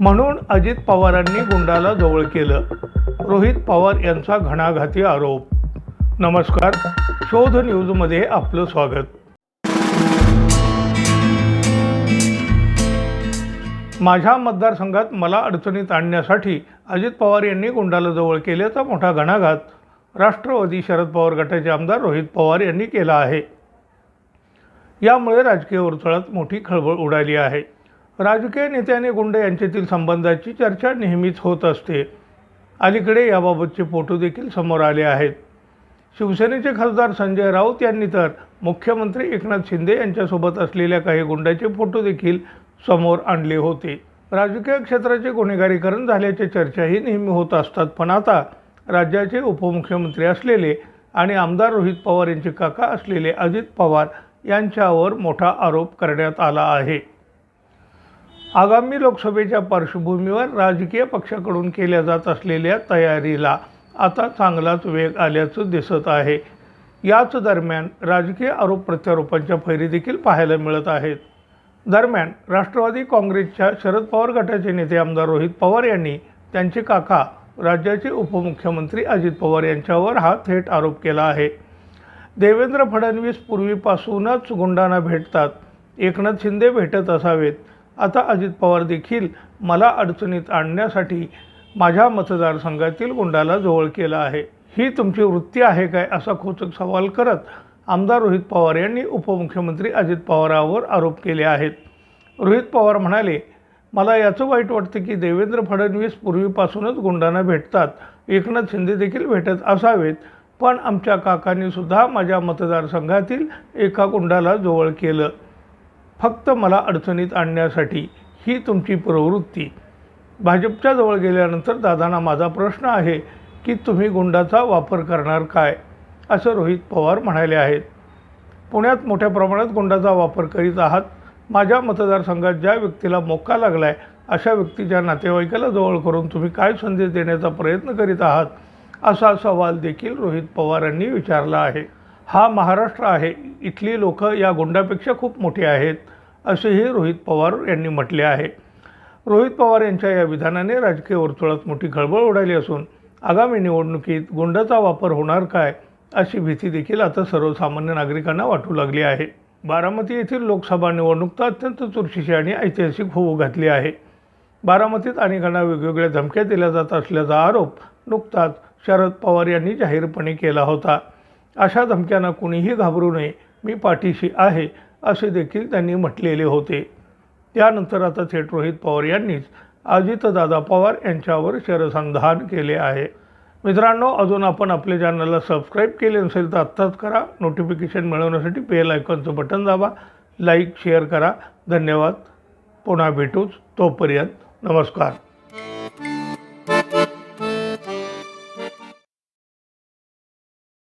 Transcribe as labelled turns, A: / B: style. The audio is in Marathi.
A: म्हणून अजित पवारांनी गुंडाला जवळ केलं. रोहित पवार यांचा घणाघाती आरोप. नमस्कार. शोध न्यूजमध्ये आपलं स्वागत. माझ्या मतदारसंघात मला अडचणीत आणण्यासाठी अजित पवार यांनी गुंडाला जवळ केल्याचा मोठा घणाघात राष्ट्रवादी शरद पवार गटाचे आमदार रोहित पवार यांनी केला आहे. यामुळे राजकीय वर्तुळात मोठी खळबळ उडाली आहे. राजकीय नेते आणि गुंड यांच्यातील संबंधाची चर्चा नेहमीच होत असते. अलीकडे याबाबतचे फोटो देखील समोर आले आहेत. शिवसेनेचे खासदार संजय राऊत यांनी तर मुख्यमंत्री एकनाथ शिंदे यांच्यासोबत असलेल्या काही गुंडाचे फोटो देखील समोर आणले होते. राजकीय क्षेत्राचे गुन्हेगारीकरण झाल्याच्या चर्चाही नेहमी होत असतात पण आता राज्याचे उपमुख्यमंत्री असलेले आणि आमदार रोहित पवार यांचे काका असलेले अजित पवार यांच्यावर मोठा आरोप करण्यात आला आहे. आगामी लोकसभेच्या पार्श्वभूमीवर राजकीय पक्षाकडून केल्या जात असलेल्या तयारीला आता चांगलाच वेग आल्याचं दिसत आहे. याच दरम्यान राजकीय आरोप प्रत्यारोपांच्या फैरी देखील पाहायला मिळत आहेत. दरम्यान राष्ट्रवादी काँग्रेसच्या शरद पवार गटाचे नेते आमदार रोहित पवार यांनी त्यांचे काका राज्याचे उपमुख्यमंत्री अजित पवार यांच्यावर हा थेट आरोप केला आहे. देवेंद्र फडणवीस पूर्वीपासूनच गुंडांना भेटतात. एकनाथ शिंदे भेटत असावेत. आता अजित पवार देखील मला अडचणीत आणण्यासाठी माझ्या मतदारसंघातील गुंडाला जवळ केलं आहे. ही तुमची वृत्ती आहे काय असा खोचक सवाल करत आमदार रोहित पवार यांनी उपमुख्यमंत्री अजित पवारावर आरोप केले आहेत. रोहित पवार म्हणाले मला याचं वाईट वाटतं की देवेंद्र फडणवीस पूर्वीपासूनच गुंडांना भेटतात. एकनाथ शिंदे देखील भेटत असावेत पण आमच्या काकांनी सुद्धा माझ्या मतदारसंघातील एका गुंडाला जवळ केलं. फक्त मला अडचणीत आणण्यासाठी ही तुमची प्रवृत्ती. भाजपच्या जवळ गेल्यानंतर दादांना माझा प्रश्न आहे की तुम्ही गुंडाचा वापर करणार काय? असं रोहित पवार म्हणाले आहेत. पुण्यात मोठ्या प्रमाणात गुंडाचा वापर करीत आहात. माझ्या मतदारसंघात ज्या व्यक्तीला मोका लागला आहे अशा व्यक्तीच्या नातेवाईकाला जवळ करून तुम्ही काय संदेश देण्याचा प्रयत्न करीत आहात? असा सवाल देखील रोहित पवारांनी विचारला आहे. हा महाराष्ट्र आहे. इथली लोक या गुंडापेक्षा खूप मोठी आहेत असेही रोहित पवार यांनी म्हटले आहे. रोहित पवार यांच्या या विधानाने राजकीय वर्तुळात मोठी खळबळ उडाली असून आगामी निवडणुकीत गुंडाचा वापर होणार काय अशी भीती देखील आता सर्वसामान्य नागरिकांना वाटू लागली आहे. बारामती येथील लोकसभा निवडणूक तर अत्यंत चुरशीची आणि ऐतिहासिक होऊ घातली आहे. बारामतीत अनेकांना वेगवेगळ्या धमक्या दिल्या जात असल्याचा आरोप नुकताच शरद पवार यांनी जाहीरपणे केला होता. अशा धमक्यांना कुणीही घाबरू नये मी पाठीशी आहे असे देखील त्यांनी म्हटलेले होते. त्यानंतर आता थेट रोहित पवार यांनीच अजितदादा पवार यांच्यावर शरसंधान केले आहे. मित्रांनो अजून आपण आपल्या चॅनलला सबस्क्राईब केले नसेल तर आत्ताच करा. नोटिफिकेशन मिळवण्यासाठी बेल आयकॉनचं बटन दाबा. लाईक शेअर करा. धन्यवाद. पुन्हा भेटूच तोपर्यंत. नमस्कार.